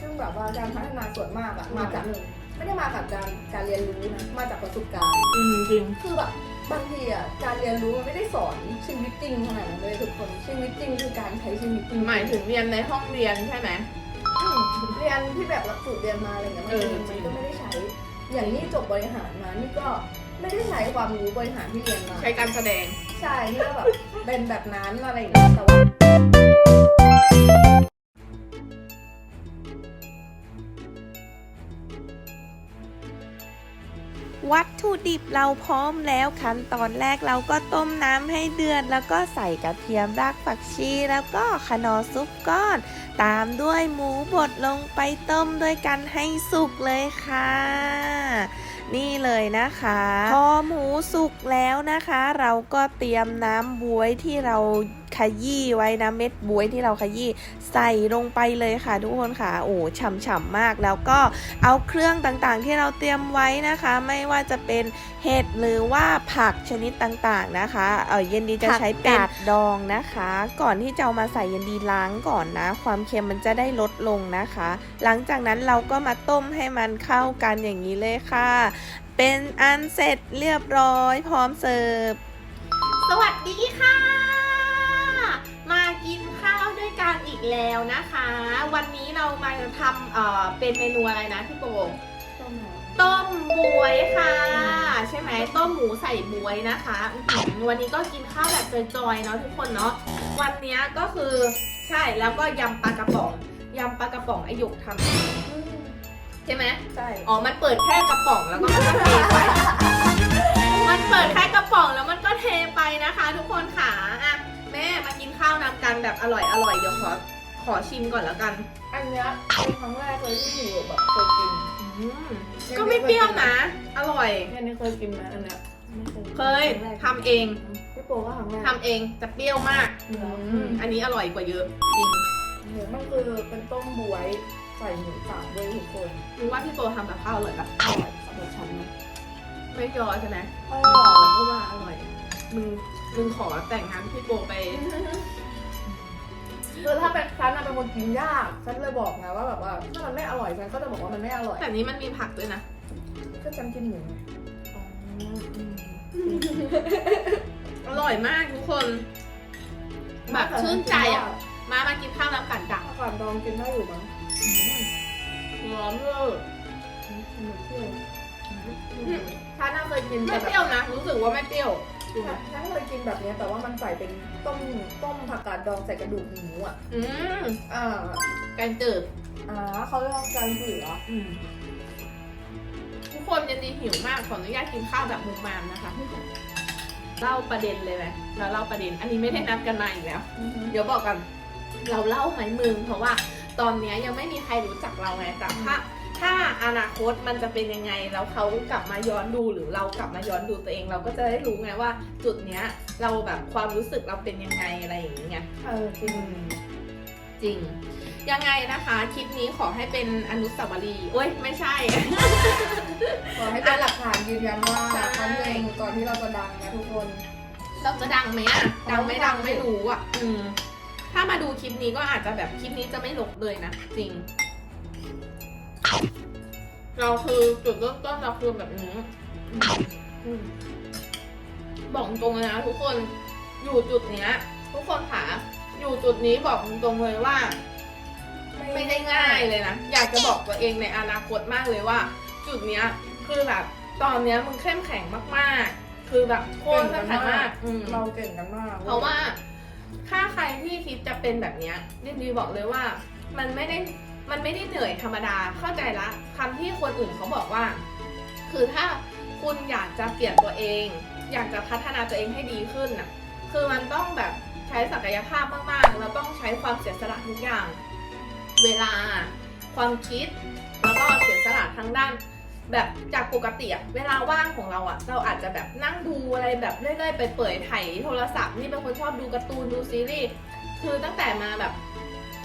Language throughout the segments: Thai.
ซึ่งแบบว่าการพัฒนาส่วนมากอะมาจากไม่ได้มาจากการการเรียนรู้นะมาจากประสบการณ์อืมจริง คือแบบบางทีอะการเรียนรู้มันไม่ได้สอนชีวิตจริงขนาดนั้นเลยทุกคนชีวิตจริงคือการใช้ชีวิตจริงหมายถึงเรียนในห้องเรียนใช่ไหม อืมเรียนที่แบบหลักสูตรเรียนมาอะไรเงี้ยมันเออมันก็ไม่ได้ใช้ อย่างนี้จบบริหารมานี่ก็ไม่ได้ใช้ความรู้บริหารที่เรียนมา ใช้การแสดง ใช่นี่ก็แบบเป็นแบบนั้นอะไรอย่างเงี้ยแต่ว่า วัตถุดิบเราพร้อมแล้วขั้นตอนแรกเราก็ต้มน้ำให้เดือด แล้วก็ใส่กระเทียมรากผักชีแล้วก็ขนอซุปก้อน ตามด้วยหมูบดลงไปต้มด้วยกันให้สุกเลยค่ะ นี่เลยนะคะ พอหมูสุกแล้วนะคะ เราก็เตรียมน้ำบวยที่เรา ขยี้ไว้นะเม็ดบวยที่เราขยี้ใส่ลงไปเลยค่ะ ทุกคนค่ะโอ้ฉ่ำๆมาก แล้วก็เอาเครื่องต่างๆ ที่เราเตรียมไว้นะคะ ไม่ว่าจะเป็นเห็ดหรือว่าผักชนิดต่างๆนะคะเออเย็นดีจะใช้เป็นกาดดองนะคะ ก่อนที่จะเอามาใส่เย็นดีล้างก่อนนะ ความเค็มมันจะได้ลดลงนะคะ หลังจากนั้นเราก็มาต้มให้มันเข้ากันอย่างนี้เลยค่ะ เป็นอันเสร็จเรียบร้อยพร้อมเสิร์ฟ สวัสดีค่ะ แล้วนะคะ วันนี้เรามาทำเอ่อเป็นเมนูอะไรนะพี่โปต้มบวยค่ะ ใช่ไหมต้มหมูใส่บวยนะคะอื้อหือวันนี้ก็กินข้าวแบบจอยๆเนาะทุกคนเนาะวันนี้ก็คือใช่แล้วก็ยำปลากระป๋องยำปลากระป๋องไอหยกทำเองใช่ไหมใช่อ๋อมันเปิดแค่กระป๋องแล้วก็มันก็เทไปมันเปิดแค่กระป๋องแล้วมันก็เทไปนะคะ ทุกคนค่ะอะแม่มากินข้าวนำกันแบบอร่อยอร่อยเดี๋ยวขอข อชิมก่อนแล้วกัน อันเนี้ยเป็นครั้งแรกเลยที่หนูแบบเคยกินอืมก็ไม่เปรี้ยวนะ อร่อยเนี่ยนี่เคยกินไหมอันเนี้ยไม่เคยครั้งแรกทำเองพี่โปก็ครั้งแรกทำเองแต่เปรี้ยวมาก เหรออืมอันนี้อร่อยกว่าเยอะจริงเหมือนมันคือเป็นต้มบวยใส่หมูสับด้วยทุกคนรู้ว่าพี่โตทำกับข้าวอร่อยปะอร่อยสำหรับฉันนะไม่ยอใช่ไหมอร่อย ก็ว่าอร่อยมึงมึงขอแต่งงานพี่โปไป คือถ้าเป็นฉันน่ะเป็นคนกินยาก ฉันเลยบอกไงว่าแบบว่าถ้ามันไม่อร่อยฉันก็จะบอกว่ามันไม่อร่อย แต่นี้มันมีผักด้วยนะ ก็ฉันกินหมูไงอร่อยมากทุกคน แบบชื่นใจอะ มามากินข้าวน้ำกันจ้ะถ้าก่อนดองกินได้อยู่มั้งร้อนเลยมันเปรี้ยวฉันน่ะเคยกินไม่แต่เปรี้ยวนะ รู้สึกว่าไม่เปรี้ยว แบบฉันเคยกินแบบเนี้ยแต่ว่ามันใส่เป็นต้มต้มผักกาดดองใส่กระดูกหมูอะอืมอ่าแกันจืดอ่าเขาเรียกว่าการเผืออืมทุกคนยันดีหิวมากขออนุญาตกินข้าวแบบมุมมามนะคะเล่าประเด็นเลยไหมเราเล่าประเด็น อันนี้ไม่ได้นัดกันมาอีกแล้ว เดี๋ยวบอกกัน เราเล่าไหมมึงเพราะว่า ตอนเนี้ยยังไม่มีใครรู้จักเราไงแต่ถ้า ถ้าอนาคตมันจะเป็นยังไงแล้วเขากลับมาย้อนดูหรือเรากลับมาย้อนดูตัวเอง เราก็จะได้รู้ไงว่า จุดเนี้ยเราแบบความรู้สึกเราเป็นยังไงอะไรอย่างเงี้ยเออจริงจริง ยังไงนะคะคลิปนี้ขอให้เป็นอนุสาวรีย์โอ้ยไม่ใช่ ขอให้เป็นหลักฐานยืนยันว่าใช่ ครั้งหนึ่งก่อนที่เราจะดังนะทุกคน เราจะดังไหมอะดังไม่ดังดังสิไม่รู้อะอืม ถ้ามาดูคลิปนี้ก็อาจจะแบบคลิปนี้จะไม่ลบเลยนะ จริง เราคือจุดเริ่มต้นเราคือแบบนี้อืมบอกตรงเลยนะทุกคนอยู่จุดเนี้ย ทุกคนค่ะอยู่จุดนี้บอกตรงๆเลยว่า ไม่ได้ง่ายเลยนะ อยากจะบอกตัวเองในอนาคตมากเลยว่า จุดเนี้ย คือแบบตอนเนี้ยมึงเข้มแข็งมากๆ คือแบบโคตรเข้มแข็งมากอืมเราเก่งกันมากเพราะว่าถ้าใครที่คิดจะเป็นแบบเนี้ยดิดีบอกเลยว่า มันไม่ได้ มันไม่ได้เหนื่อยธรรมดาเข้าใจละคำที่คนอื่นเขาบอกว่า คือถ้าคุณอยากจะเปลี่ยนตัวเอง อยากจะพัฒนาตัวเองให้ดีขึ้นน่ะคือมันต้องแบบใช้ศักยภาพมากๆแล้วต้องใช้ความเสียสละทุกอย่าง เวลาความคิดแล้วก็เสียสละทั้งด้าน แบบจากปกติอะเวลาว่างของเราอะเราอาจจะแบบนั่งดูอะไรแบบเรื่อยๆไปเปิดไถโทรศัพท์นี่เป็นคนชอบดูการ์ตูนดูซีรีส์คือตั้งแต่มาแบบ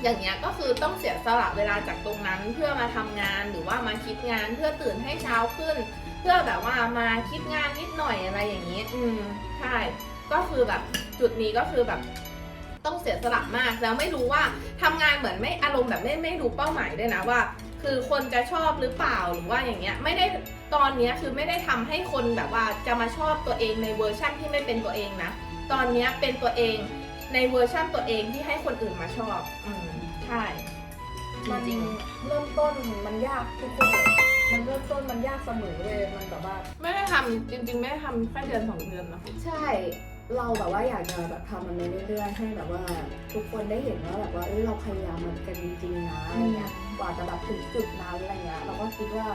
อย่างเงี้ยก็คือต้องเสียสละเวลาจากตรงนั้นเพื่อมาทำงานหรือว่ามาคิดงานเพื่อตื่นให้เช้าขึ้น เพื่อแบบว่ามาคิดงานนิดหน่อยอะไรอย่างนี้ อืมใช่ก็คือแบบจุดนี้ก็คือแบบต้องเสียสละมากแล้วไม่รู้ว่าทำงานเหมือนไม่อารมณ์แบบไม่ไม่รู้เป้าหมายด้วยนะว่า คือคนจะชอบหรือเปล่าหรือว่าอย่างเงี้ยไม่ได้ตอนเนี้ยคือไม่ได้ทำให้คนแบบว่าจะมาชอบตัวเองในเวอร์ชั่นที่ไม่เป็นตัวเองนะ ตอนเนี้ยเป็นตัวเองในเวอร์ชั่นตัวเองที่ให้คนอื่นมาชอบอืม ช่มันจริงเริ่มต้นมันยากทุกคนเลยมันเริ่มต้นมันยากเสมอเลยมันแบบว่า ไม่ได้ทำจริง ๆ ไม่ได้ทำแค่เดือนสองเดือนนะใช่ เราแบบว่าอยากจะแบบทำมันไปเรื่อยๆให้แบบว่า ทุกคนได้เห็นว่าแบบว่าเอ้ยเราพยายามมันกันจริงๆนะอะไรเงี้ยกว่าจะแบบถึงจุดนั้นอะไรเงี้ยเราก็คิดว่า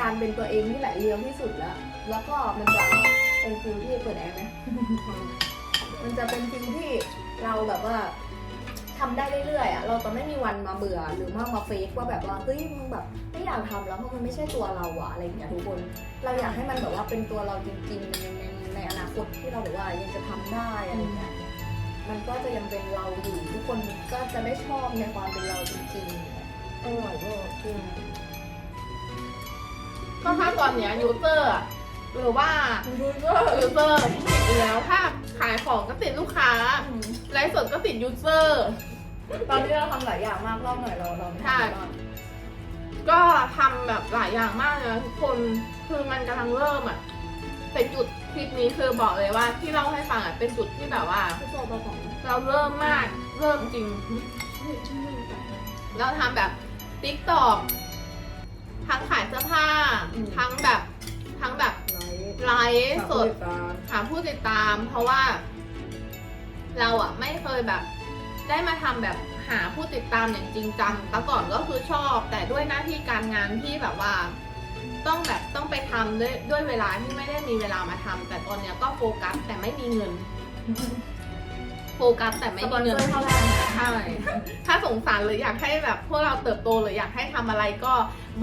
การเป็นตัวเองนี่แหละเลี้ยวที่สุดแล้ว แล้วก็มันจะเป็นฟิลที่เปิดแอร์ไหมมันจะเป็นฟิลที่เราแบบว่า ทำได้เรื่อยๆอะเราจะไม่มีวันมาเบื่อหรือมามาเฟกว่าแบบว่าเฮ้ยมึงแบบไม่อยากทำแล้วเพราะมันไม่ใช่ตัวเราอะอะไรอย่างเงี้ยทุกคน เราอยากให้มันแบบว่าเป็นตัวเราจริงๆในในในอนาคตที่เราแบบว่ายังจะทำได้อะไรอย่างเงี้ยมันก็จะยังเป็นเราอยู่ทุกคนก็จะได้ชอบในความเป็นเราจริงๆอร่อยก็จริงก็ถ้าตอนเนี้ยยูเซอร์ หรือว่าดูก็ยูเซอร์ติดอยู่แล้วถ้าขายของก็ติดลูกค้าไลฟ์สดก็ติดยูเซอร์ตอนนี้เราทำหลายอย่างมากรอบหน่อยเราเราใช่ก็ทำแบบหลายอย่างมากเลยนะทุกคนคือมันกำลังเริ่มอะแต่จุดคลิปนี้คือบอกเลยว่าที่เล่าให้ฟังอะเป็นจุดที่แบบว่า ทุกคนประกอบเราเริ่มมากเริ่มจริง เราทำแบบติ๊กตอกทั้งขายเสื้อผ้า ทั้งแบบทั้งแบบ ไลฟ์สดหาผู้ติดตาม เพราะว่า เราอะไม่เคยแบบ ได้มาทำแบบหาผู้ติดตามอย่างจริงจังแต่ก่อนก็คือชอบ แต่ด้วยหน้าที่การงานที่แบบว่า ต้องแบบต้องไปทำด้วยด้วยเวลาที่ไม่ได้มีเวลามาทำแต่ตอนเนี้ยก็โฟกัสแต่ไม่มีเงิน โฟกัสแต่ไม่สปมีอนเซเงิอนร์เท่าไหร่ใช่ถ้าสงสารหรืออยากให้แบบพวกเราเติบโตหรืออยากให้ทำอะไรก็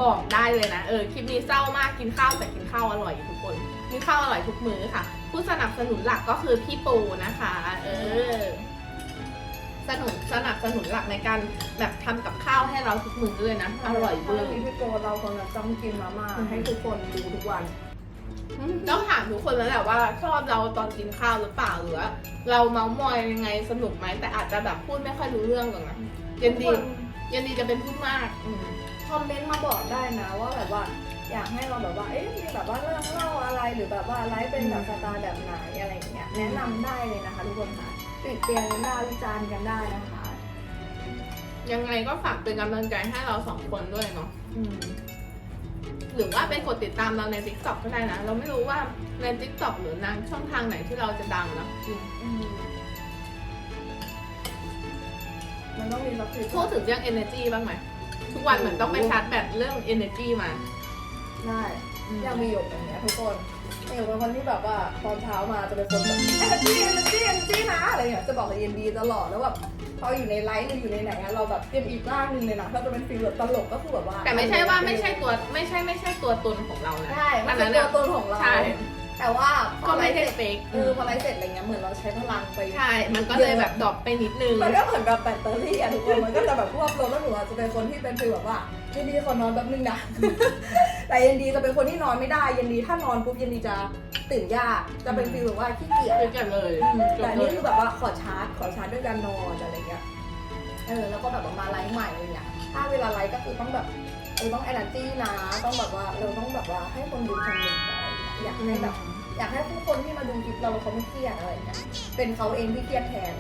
บอกได้เลยนะ เออคลิปนี้เศร้ามากกินข้าวแต่กินข้าวอร่อยทุกคนกินข้าวอร่อยทุกมื้อค่ะ ผู้สนับสนุนหลักก็คือพี่ปูนะคะ เออสนุนสนับสนุนหลักในการแบบทำกับข้าวให้เราทุกมื้อเลยนะอร่อยเวอร์ที่พี่โกเราคนละต้องกินมาม่าให้ทุกคนดูทุกวัน ต้องถามทุกคนแล้วแหละว่าชอบเราตอนกินข้าวหรือเปล่าหรือว่าเราเมาส์มอยยังไงสนุกไหมแต่อาจจะแบบพูดไม่ค่อยรู้เรื่องหรอกนะเย็นดีเย็นดีจะเป็นพูดมากอืม คอมเมนต์มาบอกได้นะว่าแบบว่า อยากให้เราแบบว่า เอ๊ะมีแบบว่าเรื่องเล่าอะไรหรือแบบว่าไลฟ์เป็นแบบสไตล์แบบไหนอะไรอย่างเงี้ยแนะนำได้เลยนะคะทุกคนค่ะติดเตียงกันได้วิจารณ์กันได้นะคะยังไงก็ฝากเป็นกำลังใจให้เราสองคนด้วยเนาะ อืม หรือว่าไปกดติดตามเราใน t ิ k t o k ก็ได้นะ เราไม่รู้ว่าใน t ิ k t o k หรือนางช่องทางไหนที่เราจะดังเนาะจริงอืมมันต้องมีสักทีพูดถึงเรื่อง energy บ้างไหมทุกวันเหมือนต้องไปชาร์จแบตเรื่อง energy มา ได้ ยังมีหยกอย่างเงี้ยทุกคน หยกเป็นคนที่แบบว่าตอนเช้ามาจะเป็นคนแบบเอเนจีเอเนจีเอเนจีนะอะไรเงี้ยจะบอกกับเย็นดีตลอดแล้วแบบพออยู่ในไลฟ์หรืออยู่ในไหนอะเราแบบเตรียมอีกร่างหนึ่งเลยนะเราจะเป็นฟีลแบบตลกก็คือแบบว่าแต่ไม่ใช่ว่าไม่ใช่ตัวไม่ใช่ไม่ใช่ตัวตนของเรานะใช่มันอัเป็นนั้นตัวอะตนของเราใช่แต่ว่าพก็อไลไม่ฟ์เสได้ร็จเฟกเออพอไลฟ์เสร็จอะไรเงี้ยเหมือนเราใช้พลังไปใช่มันก็เลยแบบดรอปไปนิดนึงมันก็เหมือนแบบแบตเตอรี่อะทุกคนมันก็จะแบบรวบรวมแล้วหนูอาจจะเป็นคนที่เป็นฟีลแบบว่าเย็นดีขอนอนแป๊บนึงนะ แต่เย็นดีจะเป็นคนที่นอนไม่ได้เย็นดีถ้านอนปุ๊บเย็นดีจะตื่นยากจะเป็นฟีลแบบว่าขี้เกียจ เกิดเลยอืมจบแต่อันเลนี่ยคือแบบว่าขอชาร์จ ขอชาร์จด้วยการนอนอะไรเงี้ย เออ แล้วก็แบบว่ามาไลฟ์ใหม่อะไรเงี้ย ถ้าเวลาไลฟ์ก็คือต้องแบบเออต้อง energy นะ ต้องแบบว่าเราต้องแบบว่าให้คนดูสนุกอะไรเงี้ยอยากให้แบบ อยากให้ผู้คนที่มาดูคลิปเราเขาไม่เครียดอะไรเงี้ย เป็นเขาเองที่เครียดแทน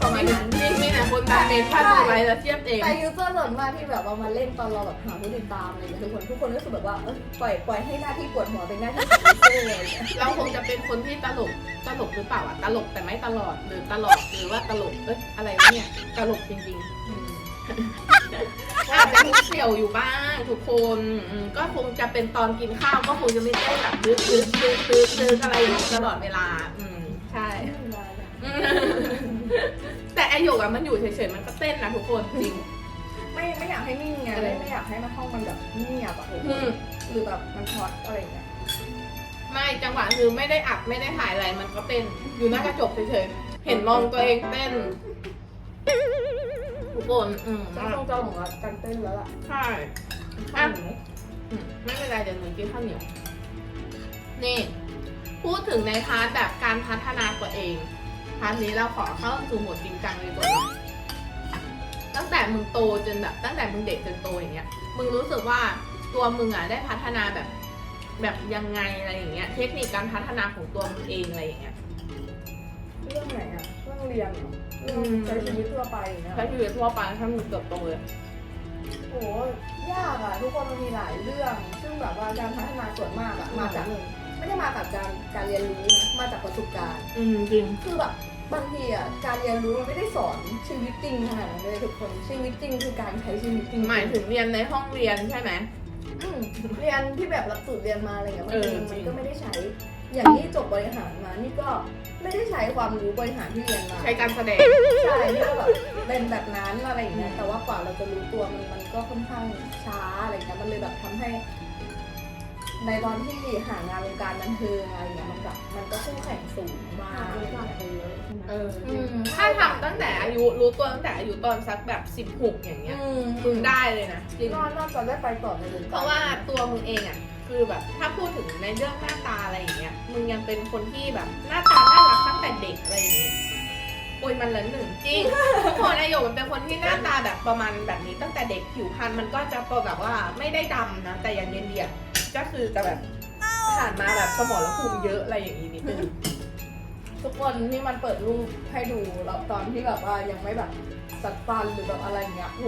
ประมาณมีนั้นมีมีแต่คนแบบเมนถ้าดูไลฟ์แล้วเทียบเอง แต่ยูเซอร์ส่วนมากที่แบบว่ามาเล่นตอนเราแบบหาผู้ติดตามอะไรอย่างเงี้ยทุกคนทุกคนก็คือแบบว่าเออปล่อยปล่อยให้หน้าที่ปวดหัวเป็นหน้าที่ของยูเซอร์อะไรอย่างเงี้ยเราคงจะเป็นคนที่ตลกตลกหรือเปล่าอะตลกแต่ไม่ตลอดหรือตลอดหรือว่าตลกเอ้ยอะไรวะเนี่ยตลกจริงๆอาจจะมีเสี่ยวอยู่บ้างทุกคนอืมก็คงจะเป็นตอนกินข้าวก็คงจะไม่ได้แบบดึกดึกดึกดึกดึกอะไรอย่างนี้ตลอดเวลา อืมใช่อืม แต่ไอหยกอะมันอยู่เฉยๆมันก็เต้นนะทุกคนจริง ไม่ไม่อยากให้นิ่งไงไม่ไม่อยากให้มันห้องมันแบบเงียบอะทุกคอืนมหรือแบบมันช็อตอะไรอย่างเงี้ยไม่จังหวะคือไม่ได้อัดไม่ได้ถ่ายอะไรมันก็เต้น อยู่หน้ากระจกเฉยๆ เห็นมองตัวเองเต้น ทุกคนอืมต้องต้องเจ้าของรัฐการเต้นแล้วล่ะใช่ อะ อืมไม่เป็นไรเดี๋ยวหนูกินข้าวเหนียว นี่ พูดถึงในพาร์ทแบบการพัฒนาตัวเอง พาร์ทนี้เราขอเข้าสู่โหมดจริงจังเลยตัวเนาะตั้งแต่มึงโตจนแบบ ตั้งแต่มึงเด็กจนโตอย่างเงี้ย มึงรู้สึกว่าตัวมึงอะได้พัฒนาแบบ แบบยังไงอะไรอย่างเงี้ย เทคนิคการพัฒนาของตัวมึงเองอะไรอย่างเงี้ย เรื่องไหนอะเรื่องเรียนเหรอเรื่องอืมใช้ชีวิตทั่วไปอย่างเงี้ยใช้ชีวิตทั่วไปถ้ามึงเติบโตเลยโอ้ยากอะทุกคนมันมีหลายเรื่อง ซึ่งแบบว่าการพัฒนาส่วนมากอะมาจากไม่ได้มาจากการการเรียนรู้นะมาจากประสบการณ์ อืมจริง คือแบบ บางทีอะการเรียนรู้มันไม่ได้สอนชีวิตจริงขนาดนั้นเลยทุกคนชีวิตจริงคือการใช้ชีวิตจริงหมายถึงเรียนในห้องเรียนใช่ไหมอืมเรียนที่แบบหลักสูตรเรียนมาอะไรเงี้ยมันเออมันจริงก็ไม่ได้ใช้ อย่างนี้จบบริหารมานี่ก็ไม่ได้ใช้ความรู้บริหารที่เรียนมาใช้การแสดงใช่นี่ก็แบบเป็นแบบนั้นอะไรอย่างเงี้ยแต่ว่ากว่าเราจะรู้ตัวมันมันก็ค่อนข้างช้าอะไรเงี้ยมันเลยแบบทำให้ ในตอนที่หางานวงการบันเทิงอะไรเงี้ยมันแบบมันก็คู่แข่งสูงมากอะไรเงี้ยเอออืมถ้าทำตั้งแต่อายุรู้ตัวตั้งแต่อายุตอนสักแบบสิบหกอย่างเงี้ยอืมมึงได้เลยนะจริง ก็น่าจะได้ไปต่อในวงกเพราะว่าตัวมึงเองอะคือแบบถ้าพูดถึงในเรื่องหน้าตาอะไรอย่างเงี้ยมึงยังเป็นคนที่แบบหน้าตาน่ารักตั้งแต่เด็กอะไรอย่างเงี้ย โอ้ยมันเหลินหนึ่งจริงทุกคนอายุมันเป็นคนที่หน้าตาแบบประมาณแบบนี้ ตั้งแต่เด็กผิวพรรณมันก็จะแบบว่าไม่ได้ดำนะ แต่อย่างเย็นเดียดก็คือจะแบบผ่านมาแบบสมองภูมิเยอะอะไรอย่างนี้นิดนึงทุกคนที่มันเปิดรูปให้ดูแล้วตอนที่แบบว่ายังไม่แบบสัดฟันหรือแบบอะไรเงี้ยโห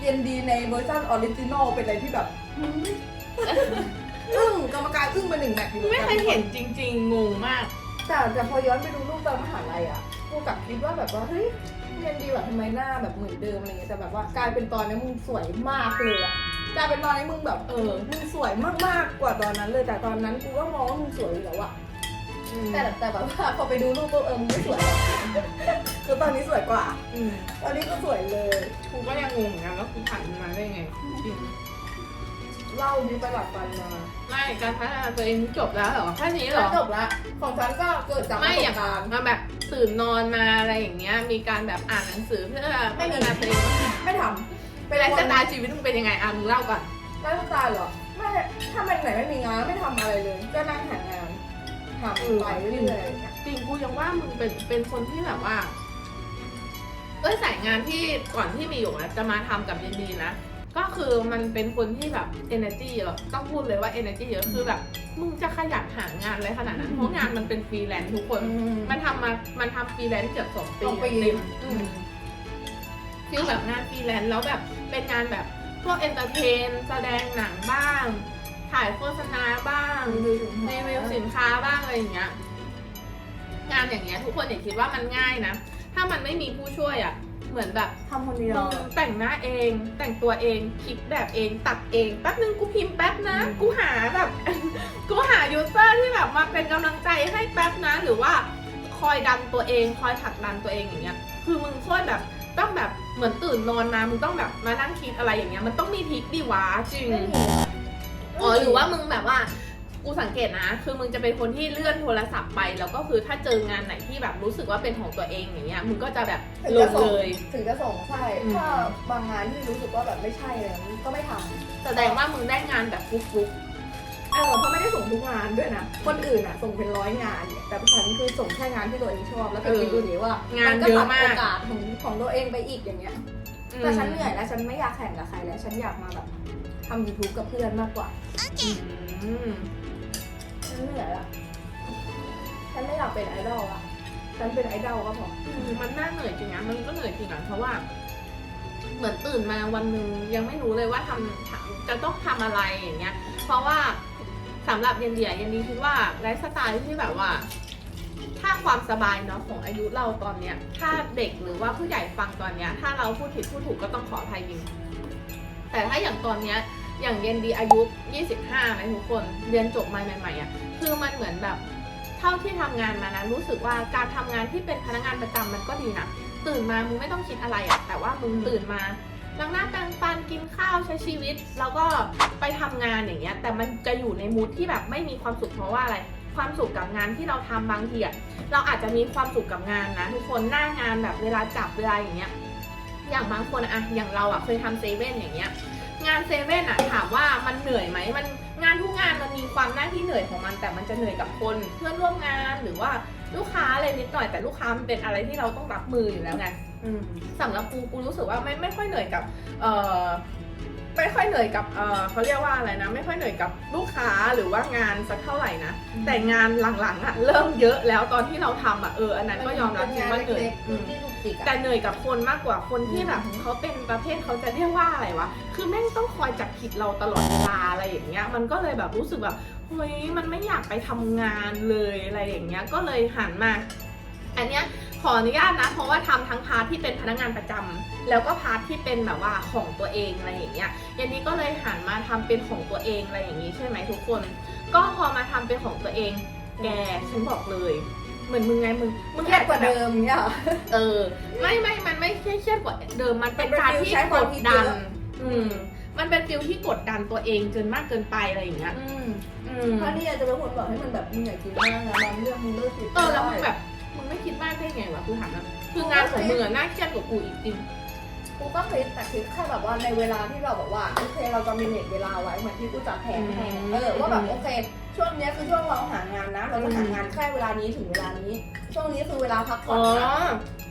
เย็นดีในเวอร์ชันออริจินอลเป็นอะไรที่แบบหืมอึ้งกรรมการอึ้งไปหนึ่งแมตช์อยู่ไม่เคยเห็นจริง ๆ งงมาก แต่แต่พอย้อนไปดูรูปตอนมหาลัยอะ กูกลับคิดว่าแบบว่าเฮ้ยเย็นดีแบบทำไมหน้าแบบเหมือนเดิมอะไรเงี้ยแต่แบบว่ากลายเป็นตอนนี้มึงสวยมากเลยอะกลายเป็นตอนนี้มึงแบบเออมึงสวยมากๆกว่าตอนนั้นเลยแต่ตอนนั้นกูก็มองว่ามึงสวยอยู่แล้วอะแต่แต่แบบว่าพอไปดูรูปปุ๊บเออมันไม่สวยคือตอนนี้สวยกว่า อืมตอนนี้ก็สวยเลย กูก็ยังงงเหมือนกันว่ากูผ่านมันมาได้ไงจริง เล่ามีประวัติฟันมาไม่การพัฒนาตัวเองจบแล้วเหรอแค่นี้เหรแล้วอจบละของฉันก็เกิดจากปไม่ระสอย่าบงการณ์ มาแบบตื่นนอนมาอะไรอย่างเงี้ย มีการแบบอ่านหนังสือเพื่อพัฒนาตัวเองไม่ทำเป็นไลฟ์สไตล์ชีวิตมึงเป็นยังไงอะมึงเล่าก่อนไลฟ์สไตล์เหรอไม่ถ้ามันไหนไม่มีงานไม่ทำอะไรเลย ก็นั่งหางานทำไปเรื่อยๆอะไรอย่างเงี้ยจริงกูยังว่ามึงเป็นเป็นคนที่แบบว่าเอ้ยสายงานที่ก่อนที่มีอยู่อะจะมาทำกับยินดีนะ ก็คือมันเป็นคนที่แบบ energy เยอะต้องพูดเลยว่า energy เยอะคือแบบมึงจะขยันหางานอะไรขนาดนั้นเพราะงานมันเป็นฟรีแลนซ์ทุกคน มันทำมา มันทำฟรีแลนซ์เกือบสองปีสองปี เต็มอืมฟิลแบบงานฟรีแลนซ์แล้วแบบเป็นงานแบบพวกเอนเตอร์เทนแสดงหนังบ้าง ถ่ายโฆษณาบ้าง รีวิวสินรีค้าวิวสินค้าบ้างอะไรอย่างเงี้ย งานอย่างเงี้ยทุกคนอย่าคิดว่ามันง่ายนะ ถ้ามันไม่มีผู้ช่วยอะ่ะ เหมือนแบบทำคนเดียว มึงแต่งหน้าเอง แต่งตัวเองคิดแบบเองตัดเองแป๊บนึงกูพิมพ์แป๊บนะอืมกูหาแบบ กูหายูเซอร์ที่แบบมาเป็นกำลังใจให้แป๊บนะ หรือว่าคอยดันตัวเอง คอยผลักดันตัวเองอย่างเงี้ย คือมึงโคตรแบบต้องแบบเหมือนตื่นนอนมา มึงต้องแบบมานั่งคิดอะไรอย่างเงี้ย มันต้องมีทริคดิวะจริงไม่มีอะอ๋อหรือว่ามึงแบบว่า กูสังเกตนะ คือมึงจะเป็นคนที่เลื่อนโทรศัพท์ไป แล้วก็คือถ้าเจองานไหนที่แบบรู้สึกว่าเป็นของตัวเองอย่างเงี้ย มึงก็จะแบบถึงลจะงส่งเลย ถึงจะส่งใช่ อืม ถ้าบางงานที่รู้สึกว่าแบบไม่ใช่เลยมันก็ไม่ทำแสดงว่ามึงได้งานแบบฟุกฟุกเออเพราะไม่ได้ส่งทุกงานด้วยนะ คนอื่นอะส่งเป็นร้อยงานเนี่ยแต่ฉันคือส่งแค่งานที่ตัวเองชอบ แล้วไปคิดดูดิว่า งานมัก็เยตัอะดมาโอก กาสของของตัวเองไปอีกอย่างเงี้ยอืมแต่ฉันเหนื่อยแล้วฉันไม่อยากแข่งกับใครแล้ว ฉันอยากมาแบบทำยูทูบกับเพื่อนมากกว่า อืม ฉันเหนื่อยละฉันไม่อยากเป็นไอดอลละฉันเป็นไอดอลก็พอมันน่าเหนื่อยจริงนะมันก็เหนื่อยจริงนะเพราะว่า เหมือนตื่นมาวันหนึ่งยังไม่รู้เลยว่าทำทำจะต้องทำอะไรอย่างเงี้ย เพราะว่าสำหรับเยนเดียเยนดีคิดว่าไลฟ์สไตล์ที่แบบว่า ถ้าความสบายเนาะของอายุเราตอนเนี้ย ถ้าเด็กหรือว่าผู้ใหญ่ฟังตอนเนี้ย ถ้าเราพูดผิดพูดถูกก็ต้องขออภัยจริงแต่ถ้าอย่างตอนเนี้ยอย่างเย็นดีอายุ 25ไหมทุกคน เรียนจบมาใหม่ๆอะ คือมันเหมือนแบบเท่าที่ทำงานมานะรู้สึกว่าการทำงานที่เป็นพนักงานประจำมันก็ดีนะตื่นมามึงไม่ต้องคิดอะไรอะแต่ว่ามึงตื่นมาล้างหน้าแปรงฟันกินข้าวใช้ชีวิต แล้วก็ไปทำงานอย่างเงี้ยแต่มันจะอยู่ในมูทที่แบบไม่มีความสุขเพราะว่าอะไรความสุขกับงานที่เราทำบางทีอะเราอาจจะมีความสุขกับงานนะทุกคนหน้างานแบบเวลาจับเวลาอย่างเงี้ยอย่างบางคนอะอย่างเราอะเคยทำเซเว่นอย่างเงี้ย งานเซเว่นอะถามว่ามันเหนื่อยไหมมันงานทุกงานมันมีความหน้าที่เหนื่อยของมัน แต่มันจะเหนื่อยกับคนเพื่อนร่วมงานหรือว่าลูกค้าอะไรนิดหน่อยแต่ลูกค้ามันเป็นอะไรที่เราต้องรับมืออยู่แล้วไงอืมสำหรับกูกูรู้สึกว่าไม่ไม่ค่อยเหนื่อยกับเอ่อไม่ค่อยเหนื่อยกับเอ่อเขาเรียกว่าอะไรนะ ไม่ค่อยเหนื่อยกับลูกค้าหรือว่างานสักเท่าไหร่นะแต่งานหลังๆอะเริ่มเยอะแล้วตอนที่เราทำอะเอออันนั้นก็ยอมรับจริงว่าเหนื่อยอืมที่ ถูกจิกแต่อะเหนื่อยกับคนมากกว่าคนที่แบบเขาเป็นประเภทเขาจะเรียกว่าอะไรวะ คือแม่งต้องคอยจับผิดเราตลอดเวลาอะไรอย่างเงี้ย มันก็เลยแบบรู้สึกแบบเฮ้ยมันไม่อยากไปทำงานเลยอะไรอย่างเงี้ย ก็เลยหันมา อันเนี้ยขออนุญาตนะ เพราะว่าทำทั้งพาร์ทที่เป็นพนักงานประจำแล้วก็พาร์ทที่เป็นแบบว่าของตัวเองอะไรอย่างเงี้ย ยันนี้ก็เลยหันมาทำเป็นของตัวเองอะไรอย่างงี้ใช่ไหมทุกคน ก็พอมาทำเป็นของตัวเอง แกฉันบอกเลย เหมือนมึงไงมึงมึงเครียดกว่าเดิมเนี่ยเหรอ เออ ไม่ไม่มันไม่เครียดกว่าเดิมมันเป็นมันเป็นการฟิลที่ใช้คกวามดคิดดันเยอะอืม มันเป็นฟิลที่กดดันตัวเองเกินมากเกินไปอะไรอย่างเงี้ยอืมอืมถ้านี่จะเป็นคนบอกให้มันแบบมึงอย่าคิดมากนะบางเรื่องมึงเลิกคิดเออแล้วมึงแบบมึงไม่คิดมากได้ไงวะคือถามนะคืองานของมึงอะน่าเครียดกว่ากูอีกจริง กูก็คิดแต่คิดแค่แบบว่าในเวลาที่เราแบบว่าโอเคเราจะมีเน็ตเวลาไว้เหมือนที่กูจัดแผนให้อืมเออว่าแบบโอเค ช่วงเนี้ยคือช่วงเราหางานนะ เราจะอืมหางานแค่เวลานี้ถึงเวลานี้ ช่วงนี้คือเวลาพักผ่อ๋ออนนะ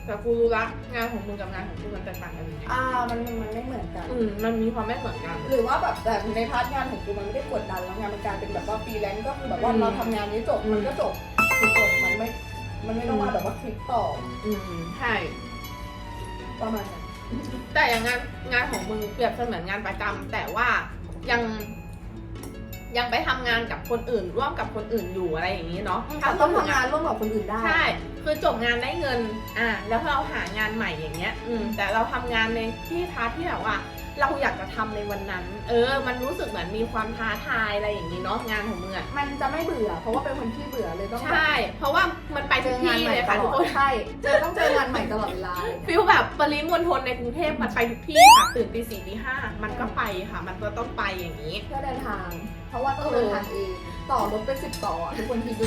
แต่กูรู้ละงานของมึงกับงานของกูมันแตกต่างกันยังไงอ่ามันมันไม่เหมือนกัน อืมมันมีความไม่เหมือนกัน หรือว่าแบบแบบในพาร์ทงานของกูมันไม่ได้กดดันแล้วงานมันกลายเป็นแบบว่าฟรีแลนซ์ก็คือแบบว่าอืมเราทำงานนี้จบมันก็จบคือจบมันไม่ มันไม่ต้องมาแบบว่าคลิกต่ออืมใช่ประมาณนั้น แต่อย่างงานงานของมึงเปรียบเสมือนงานประจำแต่ว่ายัง ยังไปทำงานกับคนอื่น ร่วมกับคนอื่นอยู่อะไรอย่างนี้เนาะเราต้องทำงานร่วมกับคนอื่นได้ ใช่ คือจบงานได้เงิน อ่า แล้วเราหางานใหม่อย่างเงี้ย อืม แต่เราทำงานในที่พาร์ทที่แบบว่า เราอยากจะทำในวันนั้น เออ มันรู้สึกเหมือนมีความท้าทายอะไรอย่างนี้เนาะงานของมึงอะมันจะไม่เบื่อ เพราะว่าเป็นคนที่เบื่อเลยต้องแบบใช่ เพราะว่ามันไปเจทุกองานที่ใหม่เลยตค่ะลทุกอคดนใช่เจอต้องเจองานใหม่ตลอดเวลาเลยฟิลแบบปริมณฑลในกรุงเทพมันไปทุกที่ค่ะตื่นตีสี่ตีห้ามันก็ไปค่ะ มันก็ต้องไปอย่างนี้เพื่อเดินทาง เพราะว่าต้องเดินทางเองต่อรถไปสิบต่ออะทุกคนคิดดู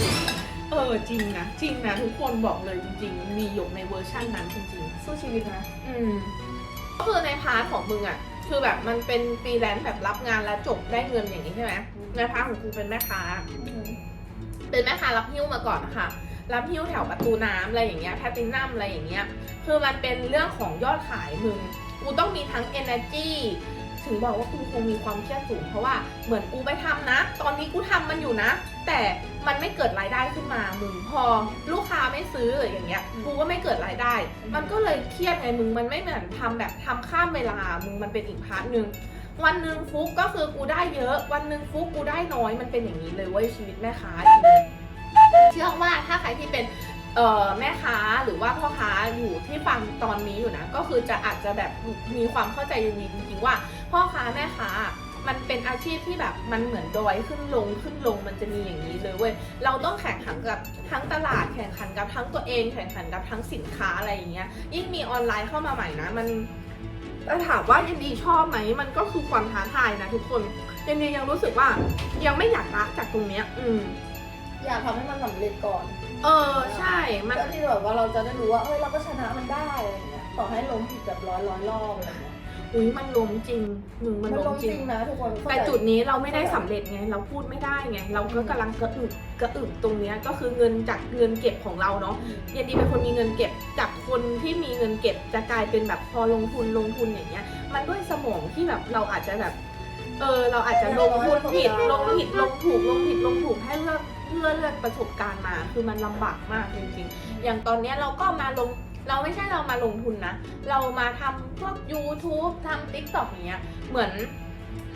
เออจริงนะจริงนะทุกคนบอกเลยจริง ๆ มีหยกในเวอร์ชั่นนั้นจริงๆสู้ชีวิตนะอืมก็คือในพาร์ทของมึงอะ คือแบบมันเป็นฟรีแลนซ์แบบรับงานแล้วจบได้เงินอย่างนี้ใช่ไหมอืมในพาร์ทของกูเป็นแม่ค้า เป็นแม่ค้ารับหิ้วมาก่อนนะคะรับหิ้วแถวประตูน้ำอะไรอย่างเงี้ยแพตตินัมอะไรอย่างเงี้ย คือมันเป็นเรื่องของยอดขายมึง กูต้องมีทั้ง energy ถึงบอกว่ากูคงมีความเครียดสูงเพราะว่าเหมือนกูไปทำนะ ตอนนี้กูทำมันอยู่นะ แต่มันไม่เกิดรายได้ขึ้นมามึงพอลูกค้าไม่ซื้ออย่างเงี้ยกูก็ไม่เกิดรายได้ มันก็เลยเครียดไงมึงมันไม่เหมือนทำแบบทำข้ามเวลามึงมันเป็นอีกพาร์ทหนึ่งวันหนึ่งฟุกก็คือกูได้เยอะ วันหนึ่งฟุกกูได้น้อยมันเป็นอย่างนี้เลยเว้ยชีวิตแม่ค้าชีวิตเชื่อว่าถ้าใครที่เป็นเอ่อแม่ค้าหรือว่าพ่อค้าอยู่ที่ฟังตอนนี้อยู่นะ ก็คือจะอาจจะแบบมีความเข้าใจดีจริงๆว่า พ่อค้าแม่ค้ามันเป็นอาชีพที่แบบมันเหมือนดอยขึ้นลงขึ้นลงมันจะมีอย่างนี้เลยเว้ยเราต้องแข่งขันกับทั้งตลาดแข่งขันกับทั้งตัวเองแข่งขันกับทั้งสินค้าอะไรอย่างเงี้ยยิ่งมีออนไลน์เข้ามาใหม่นะมันแต่ถามว่ายันดีชอบไหมมันก็คือความท้าทายนะทุกคนยันดียังรู้สึกว่ายังไม่อยากละจากตรงเนี้ย อืมอยากทำให้มันสำเร็จก่อน เออใช่ มันเพื่อที่แบบว่าเราจะได้รู้ว่าเอ้ยเราก็ชนะมันได้อะไรอย่างเงี้ยต่อให้ล้มผิดแบบร้อยร้อยรอบอะไรอย่างเงี้ย อุ้ยมันล้มจริงหนึ่งมันมันล้ล้มมจจริริงงนะทุกคนเข้าแต่ใจจุดนี้เราไม่ได้เข้าใจสำเร็จไง เราพูดไม่ได้ไง เราก็กำลังกระอึกกระอึกตรงเนี้ยก็คือเงินจากเงินเก็บของเราเนาะยันดีเป็นคนมีเงินเก็บจากคนที่มีเงินเก็บจะกลายเป็นแบบพอลงทุนลงทุนอย่างเงี้ย มันด้วยสมองที่แบบเราอาจจะแบบเออเราอาจจะลงทุนผิดลงผิดลงถูกลงผิดลงถูกให้เลือกเพื่อเลือกประสบการณ์มา คือมันลำบากมากจริงๆ อย่างตอนเนี้ยเราก็มาลง เราไม่ใช่เรามาลงทุนนะ เรามาทำพวก YouTube ทำ TikTok อย่างเงี้ย เหมือน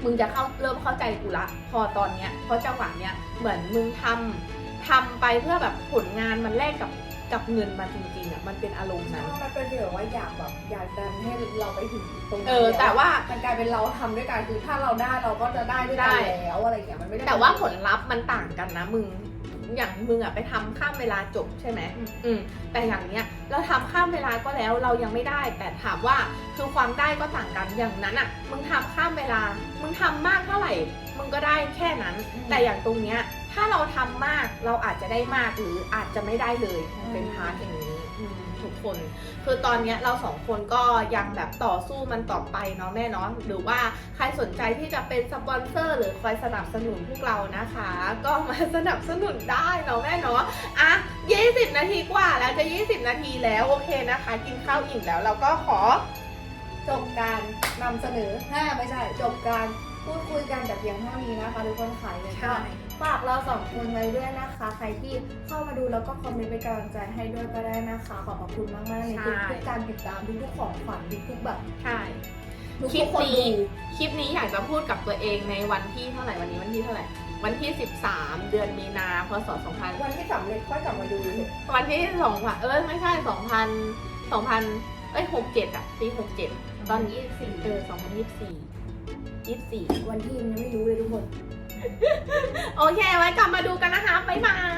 มึงจะเข้าเริ่มเข้าใจกูละ พอตอนเนี้ยพอจังหวะเนี้ยเหมือนมึงทำทำไปเพื่อแบบผลงานมันแลกกับกับเงินมาจริงๆอะมันเป็นอารมณ์นั้นมันเป็นฟีลแบบว่าอยากแบบอยากดันให้เราไปถึงตรงนั้นเออ แต่ว่ามันกลายเป็นเราทำด้วยกันคือถ้าเราได้เราก็จะได้ด้วยกันได้แล้วอะไรอย่างเงี้ยมันไม่ได้แต่ว่าผลลัพธ์มันต่างกันนะมึง อย่างมึงอะไปทำข้ามเวลาจบใช่ไหมอืมแต่อย่างเนี้ยเราทำข้ามเวลาก็แล้วเรายังไม่ได้ แต่ถามว่าคือความได้ก็ต่างกันอย่างนั้นอะมึงทำข้ามเวลา มึงทำมากเท่าไหร่ มึงก็ได้แค่นั้น แต่อย่างตรงเนี้ยถ้าเราทำมากเราอาจจะได้มากหรืออาจจะไม่ได้เลยมันเป็นพาร์ทอย่างนี้อืมทุก คคน คือตอนเนี้ยเราสองคนก็ยังแบบต่อสู้มันต่อไปเนาะแม่เนาะหรือว่าใครสนใจที่จะเป็นสปอนเซอร์หรือคอยสนับสนุนพวกเรานะคะ ก็มาสนับสนุนได้เนาะแม่เนาะอะ20 นาทีกว่าแล้วจะ 20 นาทีแล้วโอเคนะคะ กินข้าวอิ่มแล้วเราก็ขอจบการนำเสนอห้าไม่ใช่ จบการพูดคุยกันแต่เพียงเท่านี้นะคะทุกคนขายเลยก็ ฝากเราสองคนไว้ด้วยนะคะ ใครที่เข้ามาดูแล้วก็คอมเมนต์เป็นกำลังใจให้ด้วยก็ได้นะคะ ขอบพระคุณมากๆในใช่ ทุกๆการติดตามทุกๆของขวัญทุกๆแบบใช่ ทุกคลิปๆคนนี้ ดู คลิปนี้อยากจะพูดกับตัวเองในวันที่เท่าไหร่วันนี้วันที่เท่าไหร่ วันที่ 13 เดือนมีนา พศ 2000 วันที่สำเร็จค่อยกลับมาดูวันที่สองพันเออไม่ใช่สองพันสองพันเอ้ยหกเจ็ดอะปีหกเจ็ดตอนนี้สี่เออสองพันยี่สิบสี่ยี่สิบสี่วันที่ยังไม่รู้เลยทุกคน โอเค ไว้กลับมาดูกันนะคะ บ๊ายบาย